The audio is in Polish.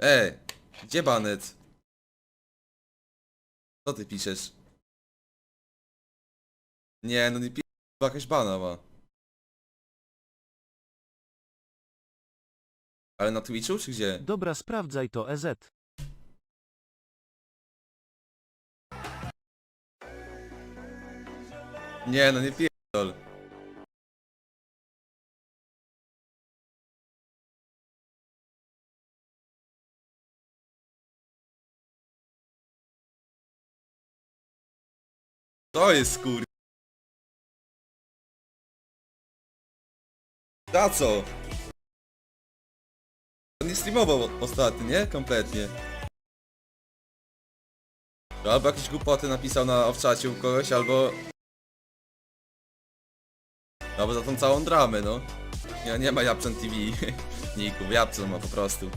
E, gdzie banet? Co ty piszesz? Nie, no nie pisz, jakaś bana ma. Ale na Twitchu czy gdzie? Dobra, sprawdzaj to EZ. Nie, no nie pierdol. To jest kur... Za co? On nie streamował ostatnio, nie? Kompletnie. Albo jakieś głupoty napisał na w czacie u kogoś, albo... Albo za tą całą dramę, no. Nie, nie ma Japczan TV. Niku, Japczan ma po prostu.